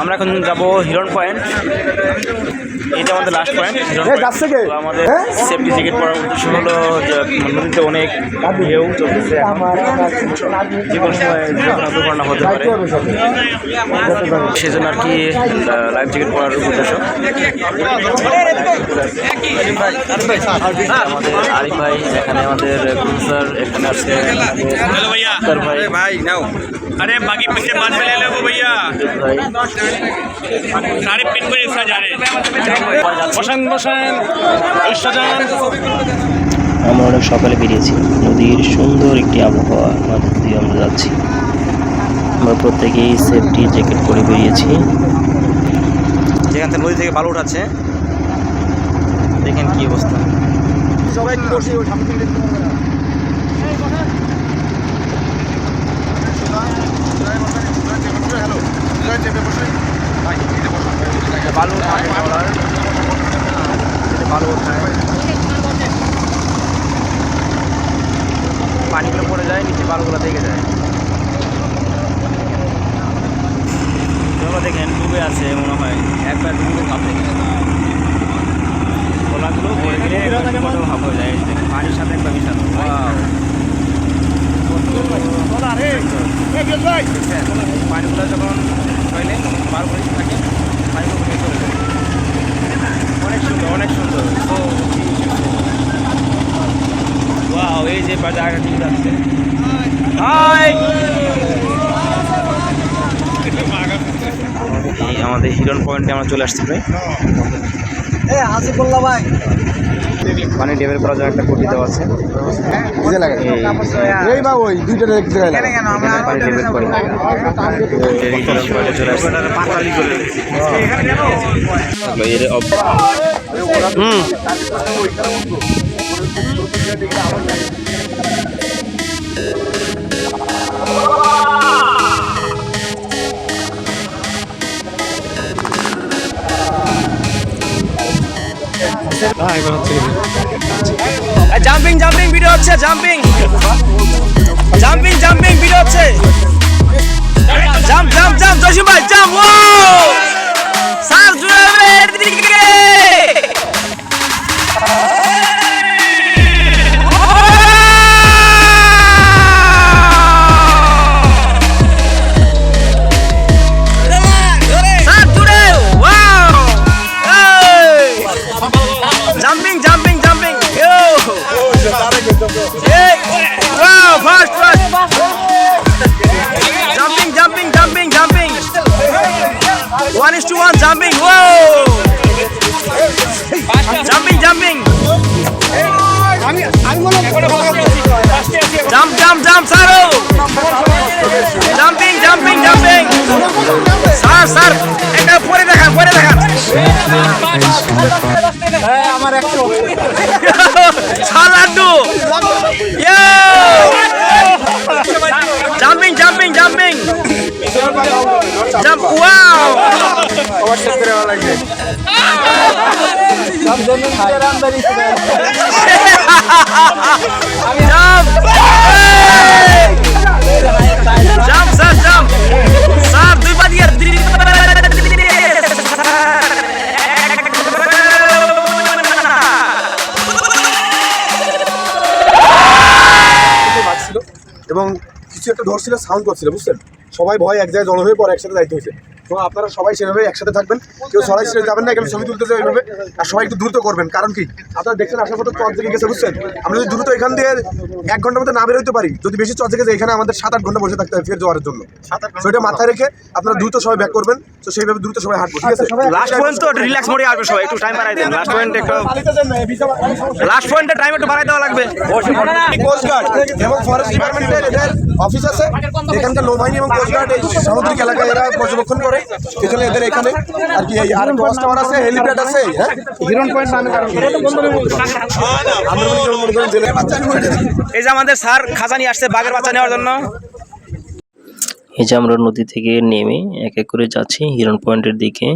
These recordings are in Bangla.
আমরা এখন যাব হিরন পয়েন্ট। এটা আমাদের লাস্ট পয়েন্ট। আমাদের সেফটি জ্যাকেট পরার উদ্দেশ্য হলো নদীতে অনেক ঢেউ চলছে যে কোনো সময় দুর্ঘটনা হতে পারে। সেজন্য আর কি লাইফ জ্যাকেট পরার উদ্দেশ্য। আমাদের আরিফ ভাই এখানে আমাদের ক্রুজার এখানে আছে ভাই। ভাই আরে বাকি পিছিয়ে বাদ ফেলে ভাইয়া। ভাই। सारे पिन को एक साथ जा रहे हैं बसन बसन सजान আমরা অনেক সকালে বেরিয়েছি নদীর সুন্দর একটি আবহাওয়া মাঝে দিয়ে আমরা যাচ্ছি আমরা প্রত্যেকেই সেফটি জ্যাকেট পরে বেরিয়েছি যেখান থেকে নদী থেকে বালু উঠাচ্ছে দেখেন কি অবস্থা সবাই একটু বসে। বালু উঠায় পানিগুলো পড়ে যায় নিচে বালুগুলো থেকে যায়। দেখেন ডুবে আছে মনে হয়। একবার ডুবে ভাবে গোলাগুলো পড়ে গেলে ডুবে ভাব হয়ে যায়। পানির সাথে একবার মিশানো? পানিগুলো যখন হইলে বারবার থাকে চলে যায়। অনেক সুন্দর অনেক সুন্দর। তো ওয়াও এই যে জায়গা ঠিক যাচ্ছে হাই এই আমাদের হিরন পয়েন্টে আমরা চলে আসছি প্রায় এ, হাসি ভাই। পানি ডেভেল করার জন্য একটা কুটি দেওয়া আছে। এই- এই বা ওই দুইটা দেখতে গেলাম। এখানে পানি ডেভেল করে এই অব- হুম জাম্পিং জাম্পিং ভিডিও হচ্ছে জাম্পিং জাম্পিং জাম্পিং ভিডিও হচ্ছে। জাম্প জাম্প জাম্প জসিম ভাই jump Jump, Saro. Jumping, jumping, jumping. Sir sir এটা পরে দেখান পরে দেখান sir Laddu Yo! Jumping, jumping, jumping. Jump. Wow. Jump. এবং কিছু একটা ধরছিল সাউন্ড করছিল বুঝছেন? সবাই ভয় এক জায়গায় জড়ো হয়ে পরে একসাথে দায়িত্ব হয়েছে। তো আপনারা সবাই সেভাবে একসাথে থাকবেন কেউ সরাই ছেড়ে যাবেন না এখানে ছবি তুলতে যাবে এইভাবে। আর সবাই একটু দ্রুত করবেন কারণ কি? আপনারা দেখছেন আসার পথে চর জেগে গেছে বুঝছেন? আমরা যদি দ্রুত এখান দিয়ে এক ঘণ্টার মধ্যে না বেরোতে পারি যদি বেশি চর জেগে যায় এখানে আমাদের সাত আট ঘণ্টা বসে থাকতে হবে ফের যাওয়ার জন্য। এটা মাথায় রেখে আপনারা দ্রুত সবাই ব্যাক করবেন তো সেইভাবে দ্রুত সবাই হাঁটবো ঠিক আছে? লাস্ট পয়েন্ট তো রিল্যাক্স মোডে আসবে সবাই একটু টাইম বাড়াই দেন লাস্ট পয়েন্ট একটু লাস্ট পয়েন্টে টাইম একটু বাড়াই দেওয়া লাগবে। কোস্ট গার্ড এবং ফরেস্ট ডিপার্টমেন্টের এদের অফিস আছে। এখানকার নৌবাহিনী এবং এই সামুদ্রিক এলাকায় এরা পর্যবেক্ষণ করে। এই জন্য এদের এখানে আর কি এই আর ওয়াচ টাওয়ার আছে হেলিপ্যাড আছে হ্যাঁ? হিরন পয়েন্ট নামে কারণ আমরা করেন জেলে এই যে আমাদের স্যার খাজা নিয়ে আসছে বাঘের বাচ্চা নেওয়ার জন্য। এই যে আমরা নদী থেকে নেমে এক এক করে যাচ্ছি হিরন পয়েন্টের দিকে।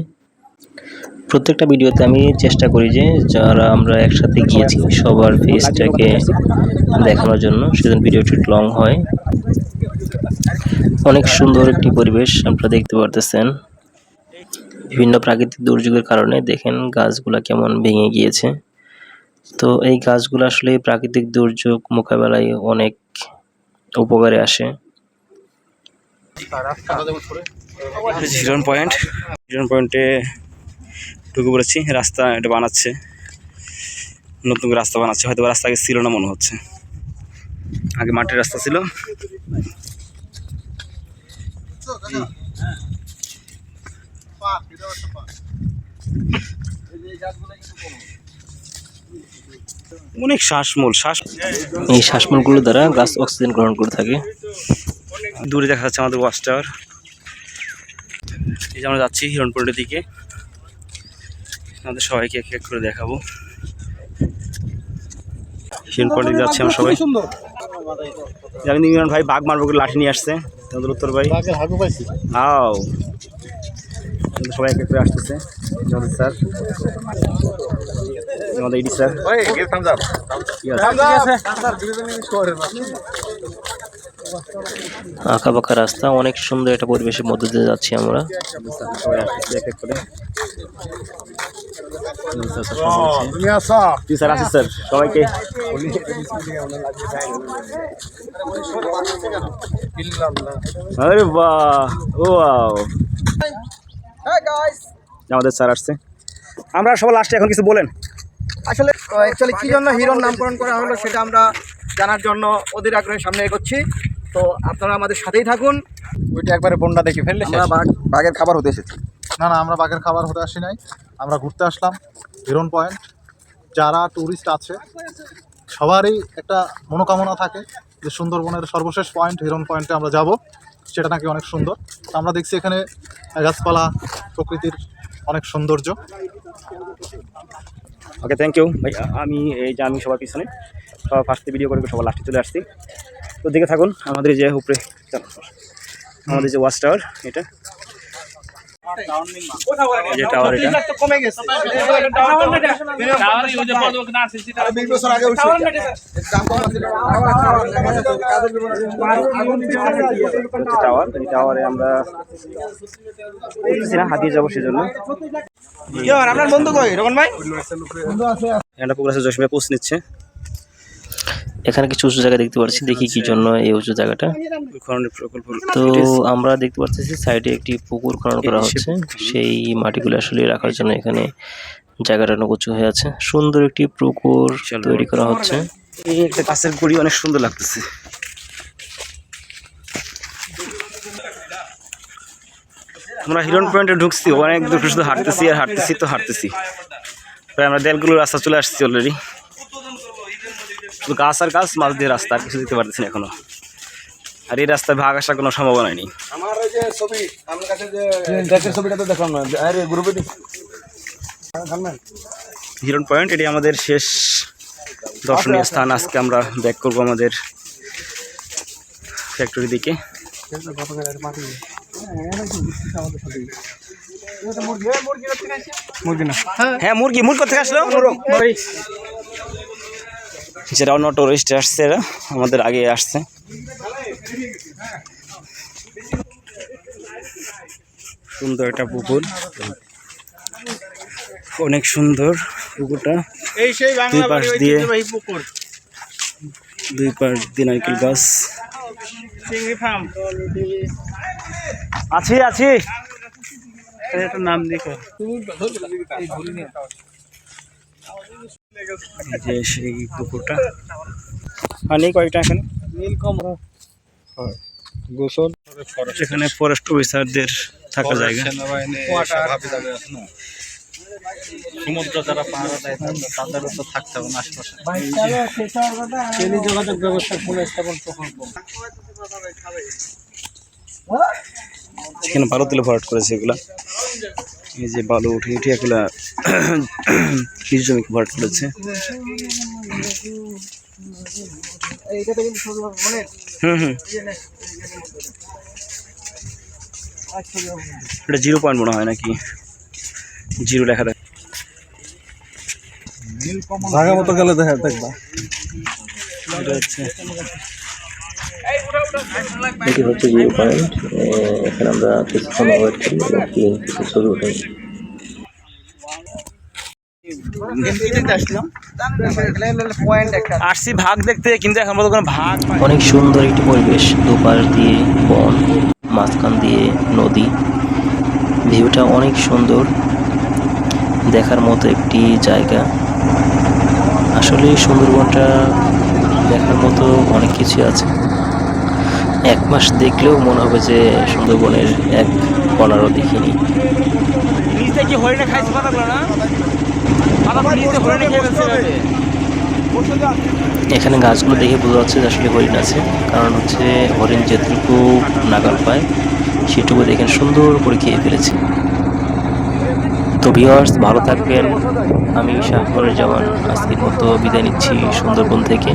প্রত্যেকটা ভিডিওতে আমি চেষ্টা করি যে যারা আমরা একসাথে গিয়েছি সবার ফেসটাকে দেখানোর জন্য, সেজন্য ভিডিওটি লং হয়। অনেক সুন্দর একটি পরিবেশ আপনারা দেখতে পারতেছেন। বিভিন্ন প্রাকৃতিক দুর্যোগের কারণে দেখেন গাছগুলা কেমন ভেঙে গিয়েছে। তো এই গাছগুলো আসলে প্রাকৃতিক দুর্যোগ মোকাবেলায় অনেক উপকারে আসে। পয়েন্ট হিরন পয়েন্টে ঢুকে পড়েছি রাস্তা এটা বানাচ্ছে। নতুন রাস্তা বানাচ্ছে হয়তো রাস্তা আগে ছিল না মনে হচ্ছে। আগে মাটির রাস্তা ছিল। অনেক শ্বাসমূল শ্বাস এই শ্বাসমূলগুলো দ্বারা গাছ অক্সিজেন গ্রহণ করে থাকে। দূরে দেখা যাচ্ছে আমাদের ওয়াচ টাওয়ার এই যে আমরা যাচ্ছি হিরণপুরের দিকে। আমাদের সবাইকে এক এক করে দেখাবো। দিকে যাচ্ছি আমরা সবাই। জানি ইমরান ভাই বাঘ মারবো করে লাঠি নিয়ে আসছে। আমাদের উত্তর ভাই। আমাদের সবাই এক এক করে আসতেছে। আমাদের স্যার। আমাদের ইডি স্যার। আঁকা বাঁকা রাস্তা অনেক সুন্দর একটা পরিবেশের মধ্যে দিয়ে যাচ্ছি আমরা। এক এক করে। স্যার, স্যার, সবাই বলছে। জি স্যার আছি স্যার সবাইকে আরে বাহ ও আমাদের স্যার আসছে আমরা সবাই লাস্টে এখন কিছু বলেন। আসলে অ্যাকচুয়ালি কী জন্য হিরোর নামকরণ করা হলো সেটা আমরা জানার জন্য অধীর আগ্রহের সামনে এগোচ্ছি। তো আপনারা আমাদের সাথেই থাকুন। ওইটা একবারে বন্যা দেখে ফেললে আমরা বাঘ বাঘের খাবার হতে এসেছি। না না আমরা বাঘের খাবার হতে আসি নাই। আমরা ঘুরতে আসলাম হিরন পয়েন্ট। যারা ট্যুরিস্ট আছে, সবারই একটা মনোকামনা থাকে যে সুন্দরবনের সর্বশেষ পয়েন্ট হিরন পয়েন্টে আমরা যাব। সেটা নাকি অনেক সুন্দর। আমরা দেখছি এখানে গাছপালা, প্রকৃতির অনেক সৌন্দর্য। ওকে থ্যাংক ইউ ভাই আমি এই যে আমি সবার পিছনে, সবার ফার্স্টে ভিডিও করে সবার লাস্টে চলে আসছি। তো দেখে থাকুন, আমাদের যে উপরে আমাদের যে ওয়াচ টাওয়ার এটা। যে টাওয়ার এটা। কমে গেছে। বিশ বছর আগে উঠছে। হচ্ছে টাওয়ার এই টাওয়ারে আমরা উঠতেছি না হাতিয়ে যাব সেজন্য আপনার বন্ধু কই? রকন ভাই? একটা পুকুর আছে জসমিয়া পোস্ট নিচ্ছে। এখানে কিছু উঁচু জায়গা দেখতে পাচ্ছি দেখি কি জন্য এই উঁচু জায়গাটা। তো আমরা দেখতে পাচ্ছি সাইডে একটি পুকুর খনন করা হচ্ছে। সেই মাটিগুলো আসলে রাখার জন্য এখানে জায়গাটা অনেক উঁচু হয়ে আছে। সুন্দর একটি পুকুর তৈরি করা হচ্ছে। এই একটা গাছের গুড়ি অনেক সুন্দর লাগতেছে। আমরা হিরন পয়েন্টে ঢুকছি অনেক দূর শুধু হাঁটতেছি আর হাঁটতেছি তো হাঁটতেছি। প্রায় আমরা দেলগুলোর রাস্তা চলে আসছি অলরেডি শুধু গাছ আর গাছ মাছ দিয়ে রাস্তা আর কিছু দিতে পারতেছি না এখনও। আর এই রাস্তায় ভাগ আসার কোনো সম্ভাবনা নেই। আমার ওই যে ছবি আমার কাছে যে ছবিটা তো দেখলাম না আরে গ্রুপে হিরন পয়েন্ট এটি আমাদের শেষ দর্শনীয় স্থান। আজকে আমরা ব্যাক করব আমাদের ফ্যাক্টরির দিকে। হ্যাঁ মুরগি মুরগি। থেকে আসলো? যারা অন্য টুরিস্ট আসছে এরা আমাদের আগে আসছে। সুন্দর একটা পুকুর। অনেক সুন্দর পুকুরটা। দুই পাশ দিয়ে দুই পাশ দিয়ে নারকেল গাছ। চিংড়ি আছি আছি। নাম দেখো। যে সেই পুকুরটা আর নেই কয়েকটা এখানে। নীলকমল গোসল। এখানে ফরেস্ট অফিসারদের থাকা জায়গা। সমুদ্র যারা পাহারা দেয় তাদেরও তো থাকতে হবে আশেপাশে। টেলিযোগাযোগ ব্যবস্থা পুনঃস্থাপন প্রকল্প। সেখানে ভরাট করেছে এগুলা। এই যে বালু উঠে উঠে এগুলা কৃষি জমি ভরাট করেছে। হুম হুম। এটা জিরো পয়েন্ট মনে হয় নাকি? জিরো লেখা দেয় জায়গা মতো গেলে দেখা দেখবা। এটা হচ্ছে এটি হচ্ছে ভিউ পয়েন্ট এখানে আমরা কিছুক্ষণ ওয়েট করি এবং কি কিছু ছবি উঠাই আসছি ভাগ দেখতে কিন্তু এখন পর্যন্ত কোনো ভাগ অনেক সুন্দর একটি পরিবেশ দুপাশ দিয়ে বন মাঝখান দিয়ে নদী। ভিউটা অনেক সুন্দর দেখার মতো একটি জায়গা। আসলে সুন্দরবনটা দেখার মতো অনেক কিছু আছে। এক মাস দেখলেও মনে হবে যে সুন্দরবনের এক কণারও দেখিনি। এখানে গাছগুলো দেখে বোঝা যাচ্ছে যে আসলে হরিণ আছে। কারণ হচ্ছে হরিণ যেটুকু নাগাল পায় সেটুকু দেখেন সুন্দর করে খেয়ে ফেলেছে। তো ভিওয়ার্স ভালো থাকবেন। আমি শাহপুরের জওয়ান। আজকের মতো বিদায় নিচ্ছি সুন্দরবন থেকে।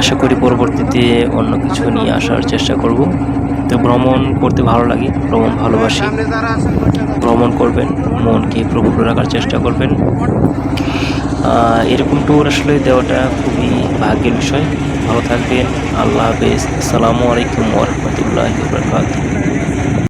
আশা করি পরবর্তীতে অন্য কিছু নিয়ে আসার চেষ্টা করব। তো ভ্রমণ করতে ভালো লাগে, ভ্রমণ ভালোবাসি। ভ্রমণ করবেন, মনকে প্রফুল্ল রাখার চেষ্টা করবেন। এরকম ট্যুর আসলে দেওয়াটা খুবই ভাগ্যের বিষয়। ভালো থাকবেন, আল্লাহ হাফেজ। আসসালামু আলাইকুম ওরহমতুল্লাহ